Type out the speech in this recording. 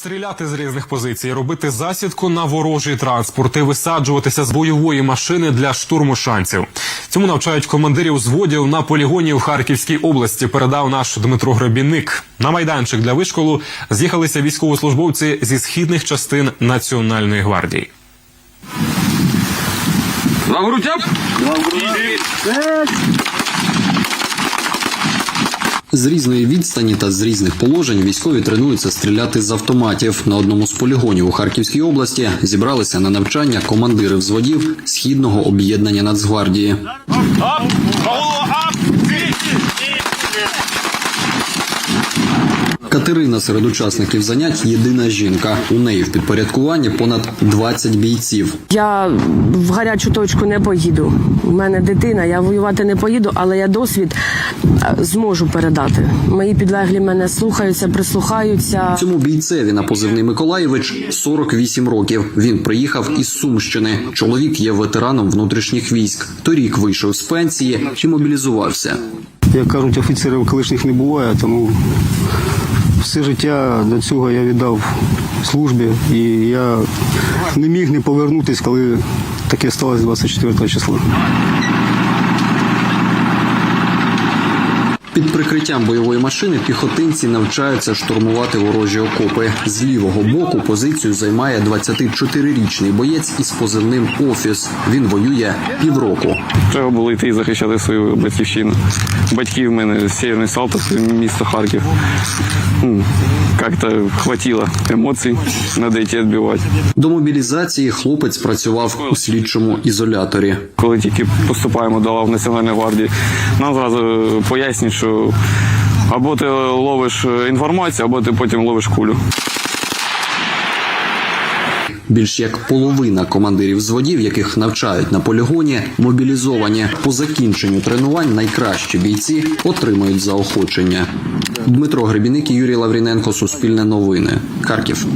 Стріляти з різних позицій, робити засідку на ворожий транспорт і висаджуватися з бойової машини для штурму шансів. Цьому навчають командирів взводів на полігоні в Харківській області. Передав наш Дмитро Гребінник. На майданчик для вишколу з'їхалися військовослужбовці зі східних частин Національної гвардії. Лагрутяп? З різної відстані та з різних положень військові тренуються стріляти з автоматів. На одному з полігонів у Харківській області зібралися на навчання командири взводів східного об'єднання Нацгвардії. Катерина серед учасників занять єдина жінка. У неї в підпорядкуванні понад 20 бійців. Я в гарячу точку не поїду. У мене дитина, я воювати не поїду, але я досвід е, зможу передати. Мої підлеглі мене слухаються, прислухаються. Цьому бійцеві на позивний Миколаєвич 48 років. Він приїхав із Сумщини. Чоловік є ветераном внутрішніх військ. Торік вийшов з пенсії і мобілізувався. Як кажуть, офіцерів колишніх не буває, тому все життя до цього я віддав службі, і я не міг не повернутися, коли таке сталося 24 числа. Під прикриттям бойової машини піхотинці навчаються штурмувати ворожі окопи. З лівого боку позицію займає 24-річний боєць із позивним Офіс. Він воює півроку. Треба було йти і захищати свою батьківщину. Батьки в мене з Сєвєрної Салтовська, місто Харків. Як-то хватило емоцій, треба йти відбивати. До мобілізації хлопець працював у слідчому ізоляторі. Коли тільки поступаємо до лав Національної гвардії, нам зразу пояснюють, що або ти ловиш інформацію, або ти потім ловиш кулю. Більш як половина командирів зводів, яких навчають на полігоні, мобілізовані. По закінченню тренувань найкращі бійці отримують заохочення. Дмитро Гребіник і Юрій Лавріненко. Суспільне новини. Харків.